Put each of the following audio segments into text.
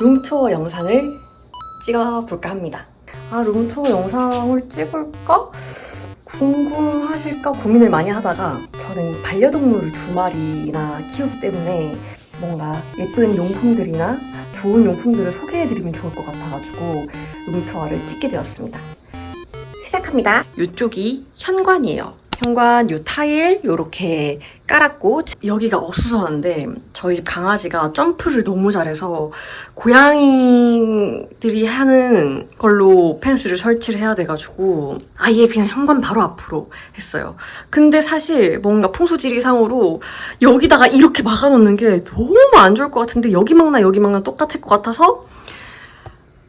룸투어 영상을 찍어볼까 합니다. 아, 룸투어 영상을 찍을까? 궁금하실까 고민을 많이 하다가 저는 반려동물을 두 마리나 키우기 때문에 뭔가 예쁜 용품들이나 좋은 용품들을 소개해드리면 좋을 것 같아가지고 룸투어를 찍게 되었습니다. 시작합니다. 이쪽이 현관이에요. 현관 요 타일 요렇게 깔았고 여기가 어수선한데 저희 집 강아지가 점프를 너무 잘해서 고양이들이 하는 걸로 펜스를 설치를 해야 돼가지고 아예 그냥 현관 바로 앞으로 했어요. 근데 사실 뭔가 풍수지리상으로 여기다가 이렇게 막아놓는 게 너무 안 좋을 것 같은데 여기 막나 여기 막나 똑같을 것 같아서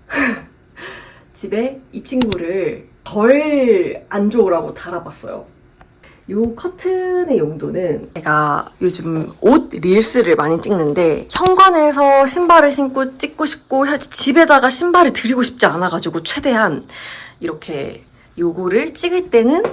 집에 이 친구를 덜 안 좋으라고 달아봤어요. 요 커튼의 용도는 제가 요즘 옷 릴스를 많이 찍는데 현관에서 신발을 신고 찍고 싶고 현- 집에다가 신발을 들이고 싶지 않아가지고 최대한 이렇게 요거를 찍을 때는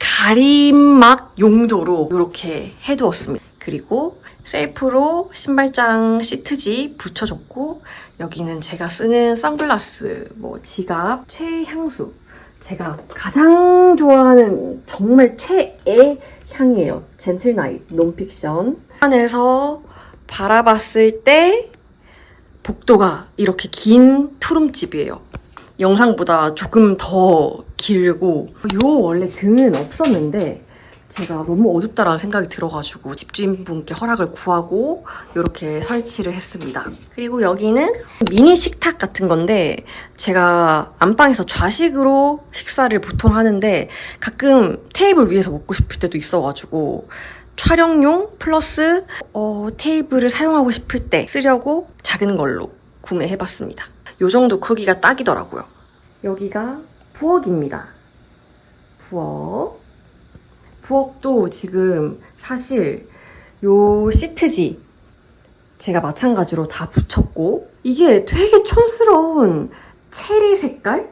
가림막 용도로 이렇게 해두었습니다. 그리고 셀프로 신발장 시트지 붙여줬고 여기는 제가 쓰는 선글라스, 뭐 지갑, 최향수 제가 가장 좋아하는 정말 최애 향이에요. 젠틀 나잇 논픽션. 안에서 바라봤을 때 복도가 이렇게 긴 투룸집이에요. 영상보다 조금 더 길고 요 원래 등은 없었는데 제가 너무 어둡다라는 생각이 들어가지고 집주인분께 허락을 구하고 이렇게 설치를 했습니다. 그리고 여기는 미니 식탁 같은 건데 제가 안방에서 좌식으로 식사를 보통 하는데 가끔 테이블 위에서 먹고 싶을 때도 있어가지고 촬영용 플러스 어, 테이블을 사용하고 싶을 때 쓰려고 작은 걸로 구매해봤습니다. 요 정도 크기가 딱이더라고요. 여기가 부엌입니다. 부엌. 부엌도 지금 사실 요 시트지 제가 마찬가지로 다 붙였고 이게 되게 촌스러운 체리 색깔?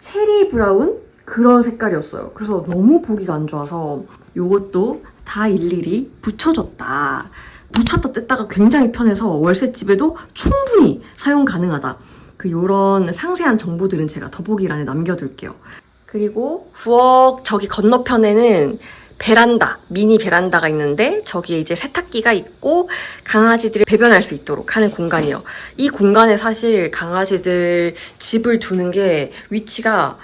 체리 브라운? 그런 색깔이었어요. 그래서 너무 보기가 안 좋아서 요것도 다 일일이 붙여줬다. 붙였다 뗐다가 굉장히 편해서 월세집에도 충분히 사용 가능하다. 그 요런 상세한 정보들은 제가 더보기란에 남겨둘게요. 그리고 부엌 저기 건너편에는 베란다, 미니 베란다가 있는데 저기에 이제 세탁기가 있고 강아지들이 배변할 수 있도록 하는 공간이에요. 이 공간에 사실 강아지들 집을 두는 게 위치가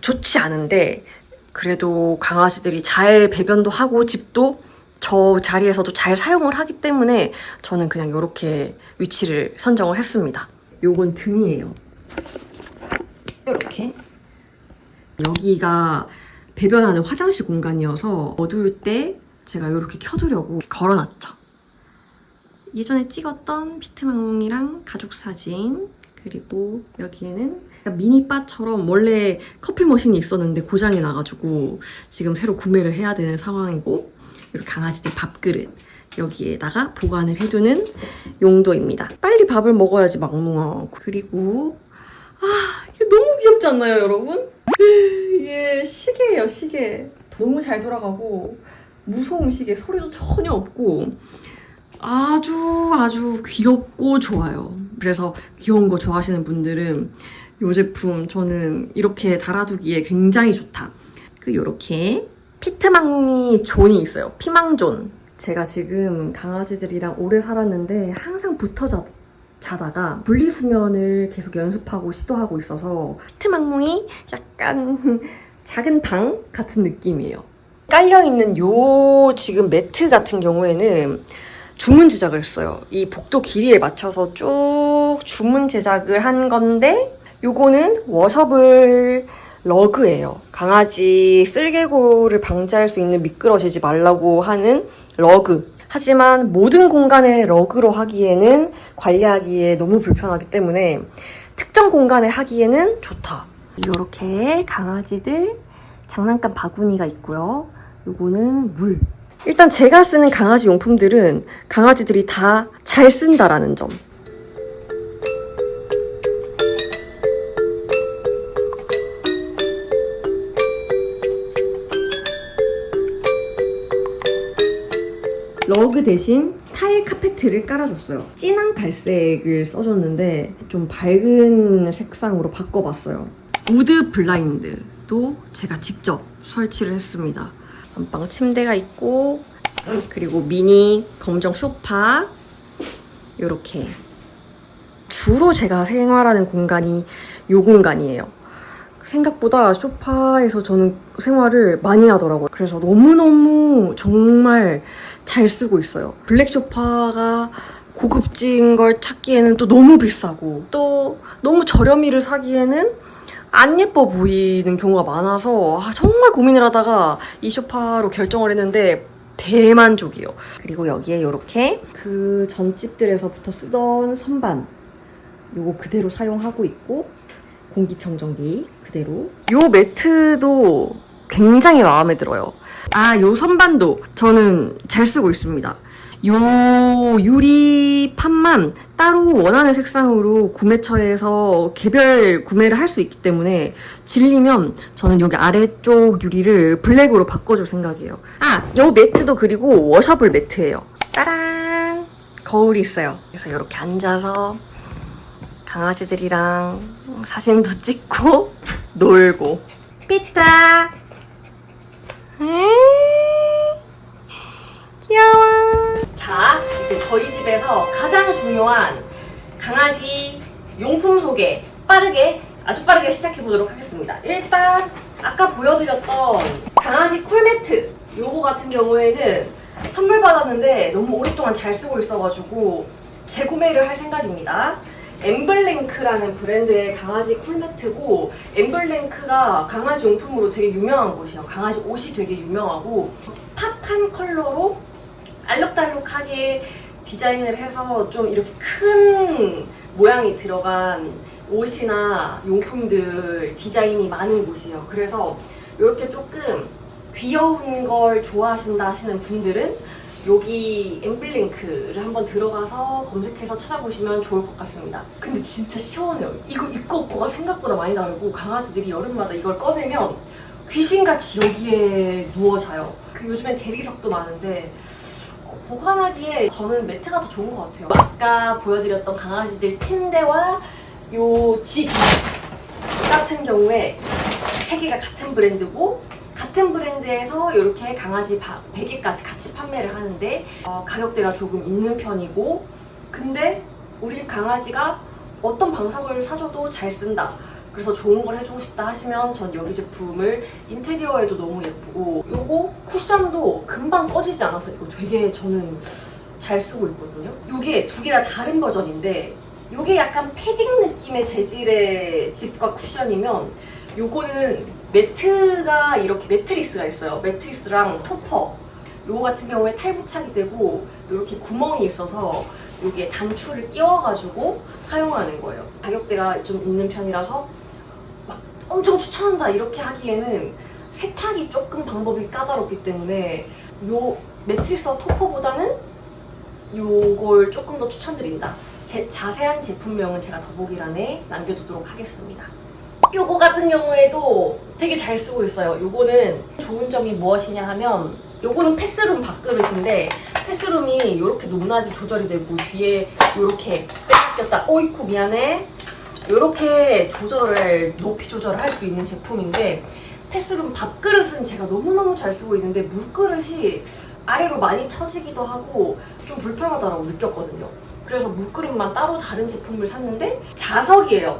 좋지 않은데 그래도 강아지들이 잘 배변도 하고 집도 저 자리에서도 잘 사용을 하기 때문에 저는 그냥 이렇게 위치를 선정을 했습니다. 요건 등이에요. 이렇게 여기가 배변하는 화장실 공간이어서 어두울 때 제가 이렇게 켜두려고 걸어놨죠. 예전에 찍었던 피트망이랑 가족 사진 그리고 여기에는 미니바처럼 원래 커피 머신이 있었는데 고장이 나가지고 지금 새로 구매를 해야 되는 상황이고 이렇게 강아지들 밥그릇 여기에다가 보관을 해두는 용도입니다. 빨리 밥을 먹어야지 막무가 그리고 아 이거 너무 귀엽지 않나요 여러분? 이게 시계예요 시계. 너무 잘 돌아가고 무소음 시계 소리도 전혀 없고 아주 아주 귀엽고 좋아요. 그래서 귀여운 거 좋아하시는 분들은 이 제품 저는 이렇게 달아두기에 굉장히 좋다. 그 요렇게 피트망이 존이 있어요. 피망존. 제가 지금 강아지들이랑 오래 살았는데 항상 붙어 자, 자다가 분리수면을 계속 연습하고 시도하고 있어서 피트망이 약간 작은 방 같은 느낌이에요. 깔려있는 요 지금 매트 같은 경우에는 주문 제작을 했어요. 이 복도 길이에 맞춰서 쭉 주문 제작을 한 건데 요거는 워셔블 러그예요. 강아지 쓸개골을 방지할 수 있는 미끄러지지 말라고 하는 러그. 하지만 모든 공간에 러그로 하기에는 관리하기에 너무 불편하기 때문에 특정 공간에 하기에는 좋다. 이렇게 강아지들 장난감 바구니가 있고요. 요거는 물. 일단 제가 쓰는 강아지 용품들은 강아지들이 다 잘 쓴다라는 점. 러그 대신 타일 카페트를 깔아줬어요. 진한 갈색을 써줬는데 좀 밝은 색상으로 바꿔봤어요. 우드 블라인드도 제가 직접 설치를 했습니다. 안방 침대가 있고 그리고 미니 검정 소파 이렇게 주로 제가 생활하는 공간이 이 공간이에요. 생각보다 소파에서 저는 생활을 많이 하더라고요. 그래서 너무너무 정말 잘 쓰고 있어요. 블랙 소파가 고급진 걸 찾기에는 또 너무 비싸고 또 너무 저렴이를 사기에는 안 예뻐 보이는 경우가 많아서 아, 정말 고민을 하다가 이 소파로 결정을 했는데 대만족이요. 그리고 여기에 이렇게 그 전집들에서부터 쓰던 선반 요거 그대로 사용하고 있고 공기청정기 그대로 요 매트도 굉장히 마음에 들어요. 아, 요 선반도 저는 잘 쓰고 있습니다. 요 유리판만 따로 원하는 색상으로 구매처에서 개별 구매를 할 수 있기 때문에 질리면 저는 여기 아래쪽 유리를 블랙으로 바꿔줄 생각이에요. 아, 요 매트도 그리고 워셔블 매트예요. 따란! 거울이 있어요. 그래서 이렇게 앉아서 강아지들이랑 사진도 찍고 놀고 에이, 귀여워. 자 이제 저희 집에서 가장 중요한 강아지 용품 소개 빠르게 아주 빠르게 시작해 보도록 하겠습니다. 일단 아까 보여드렸던 강아지 쿨매트 요거 같은 경우에는 선물 받았는데 너무 오랫동안 잘 쓰고 있어가지고 재구매를 할 생각입니다 엠블랭크라는 브랜드의 강아지 쿨매트고 엠블랭크가 강아지 용품으로 되게 유명한 곳이에요. 강아지 옷이 되게 유명하고 팝한 컬러로 알록달록하게 디자인을 해서 좀 이렇게 큰 모양이 들어간 옷이나 용품들 디자인이 많은 곳이에요. 그래서 이렇게 조금 귀여운 걸 좋아하신다 하시는 분들은 여기 엠블링크를 한번 들어가서 검색해서 찾아보시면 좋을 것 같습니다. 근데 진짜 시원해요. 이거 입고 없고가 생각보다 많이 다르고 강아지들이 여름마다 이걸 꺼내면 귀신같이 여기에 누워 자요. 그 요즘엔 대리석도 많은데 어, 보관하기에 저는 매트가 더 좋은 것 같아요. 아까 보여드렸던 강아지들 침대와 요지 같은 경우에 세 개가 같은 브랜드고 같은 브랜드에서 이렇게 강아지 바- 베개까지 같이 판매를 하는데 어, 가격대가 조금 있는 편이고 근데 우리 집 강아지가 어떤 방석을 사줘도 잘 쓴다. 그래서 좋은 걸 해주고 싶다 하시면 전 여기 제품을 인테리어에도 너무 예쁘고 요거 쿠션도 금방 꺼지지 않아서 이거 되게 저는 잘 쓰고 있거든요. 요게 두 개가 다른 버전인데 요게 약간 패딩 느낌의 재질의 집과 쿠션이면 요거는 매트가 이렇게 매트리스가 있어요. 매트리스랑 토퍼. 요거 같은 경우에 탈부착이 되고 이렇게 구멍이 있어서 여기에 단추를 끼워가지고 사용하는 거예요. 가격대가 좀 있는 편이라서 막 엄청 추천한다 이렇게 하기에는 세탁이 조금 방법이 까다롭기 때문에 요 매트리스와 토퍼보다는 요걸 조금 더 추천드린다. 제, 자세한 제품명은 제가 더보기란에 남겨두도록 하겠습니다. 요거 같은 경우에도 되게 잘 쓰고 있어요. 요거는 좋은 점이 무엇이냐 하면 요거는 패스룸 밥그릇인데 패스룸이 이렇게 높낮이 조절이 되고 뒤에 이렇게 뺏겼다. 오이쿠 미안해. 이렇게 조절을 높이 조절을 할 수 있는 제품인데 패스룸 밥그릇은 제가 너무너무 잘 쓰고 있는데 물그릇이 아래로 많이 처지기도 하고 좀 불편하다고 느꼈거든요. 그래서 물그릇만 따로 다른 제품을 샀는데 자석이에요.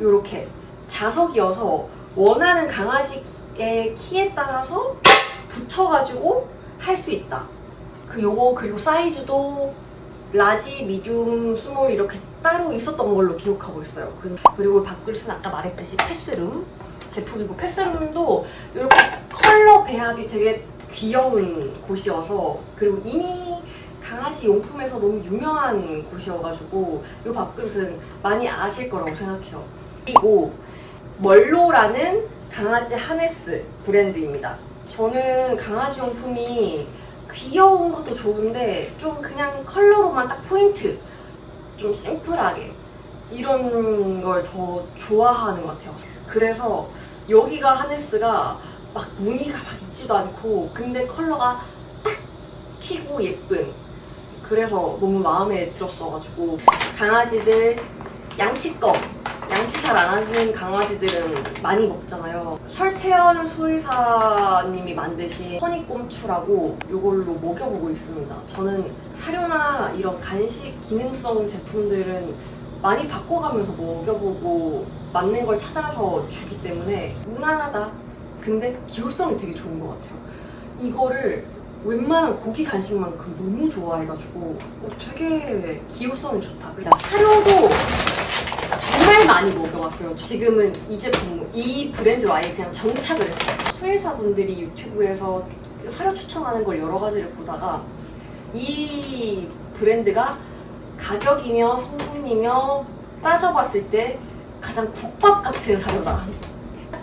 요렇게 자석이어서 원하는 강아지의 키에 따라서 붙여가지고 할 수 있다. 그 요거 그리고 사이즈도 라지, 미디움, 스몰 이렇게 따로 있었던 걸로 기억하고 있어요. 그- 그리고 밥그릇은 아까 말했듯이 패스룸 제품이고 패스룸도 이렇게 컬러 배합이 되게 귀여운 곳이어서 그리고 이미 강아지 용품에서 너무 유명한 곳이어가지고 이 밥그릇은 많이 아실 거라고 생각해요. 그리고 멀로라는 강아지 하네스 브랜드입니다. 저는 강아지 용품이 귀여운 것도 좋은데 좀 그냥 컬러로만 딱 포인트 좀 심플하게 이런 걸 더 좋아하는 것 같아요. 그래서 여기가 하네스가 막 무늬가 막 있지도 않고 근데 컬러가 딱 튀고 예쁜 그래서 너무 마음에 들었어가지고 강아지들 양치껌 양치 잘 안 하는 강아지들은 많이 먹잖아요. 설채연 수의사님이 만드신 허니꼼추라고 이걸로 먹여보고 있습니다. 저는 사료나 이런 간식 기능성 제품들은 많이 바꿔가면서 먹여보고 맞는 걸 찾아서 주기 때문에 무난하다. 근데 기호성이 되게 좋은 것 같아요. 이거를 웬만한 고기 간식만큼 너무 좋아해가지고 어, 되게 기호성이 좋다. 사료도 정말 많이 먹여봤어요. 지금은 이 제품, 이 브랜드로 아예 그냥 정착을 했어요. 수의사분들이 유튜브에서 사료 추천하는 걸 여러 가지를 보다가 이 브랜드가 가격이며 성분이며 따져봤을 때 가장 국밥 같은 사료다.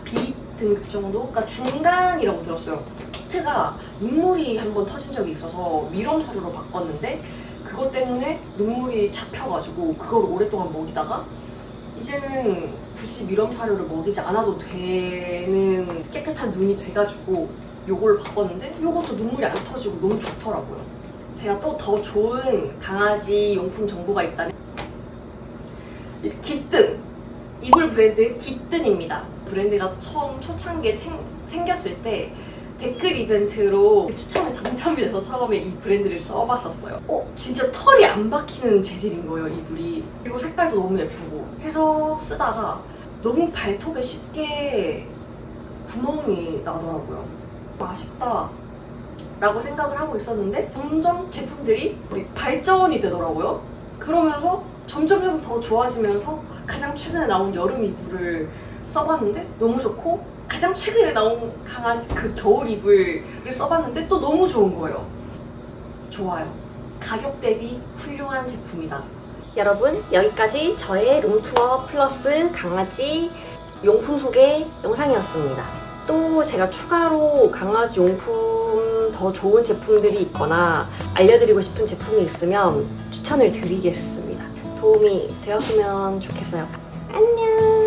B 등급 정도? 그러니까 중간이라고 들었어요. 키트가 눈물이 한 번 터진 적이 있어서 미럼 사료로 바꿨는데 그것 때문에 눈물이 잡혀가지고 그걸 오랫동안 먹이다가 이제는 굳이 미럼 사료를 먹이지 않아도 되는 깨끗한 눈이 돼가지고 요걸 바꿨는데 요것도 눈물이 안 터지고 너무 좋더라고요. 제가 또 더 좋은 강아지 용품 정보가 있다면 기뜬 이불 브랜드 기뜬입니다. 브랜드가 처음 초창기에 생, 생겼을 때 댓글 이벤트로 추첨에 당첨이 돼서 처음에 이 브랜드를 써봤었어요. 어, 진짜 털이 안 박히는 재질인 거예요, 이불이. 그리고 색깔도 너무 예쁘고 해서 쓰다가 너무 발톱에 쉽게 구멍이 나더라고요. 아쉽다. 라고 생각을 하고 있었는데 점점 제품들이 발전이 되더라고요. 그러면서 점점점 더 좋아지면서 가장 최근에 나온 여름 이불을 써봤는데 너무 좋고 가장 최근에 나온 강한 그 겨울 이불을 써봤는데 또 너무 좋은 거예요. 좋아요. 가격 대비 훌륭한 제품이다. 여러분 여기까지 저의 룸투어 플러스 강아지 용품 소개 영상이었습니다. 또 제가 추가로 강아지 용품 더 좋은 제품들이 있거나 알려드리고 싶은 제품이 있으면 추천을 드리겠습니다. 도움이 되었으면 좋겠어요. 안녕!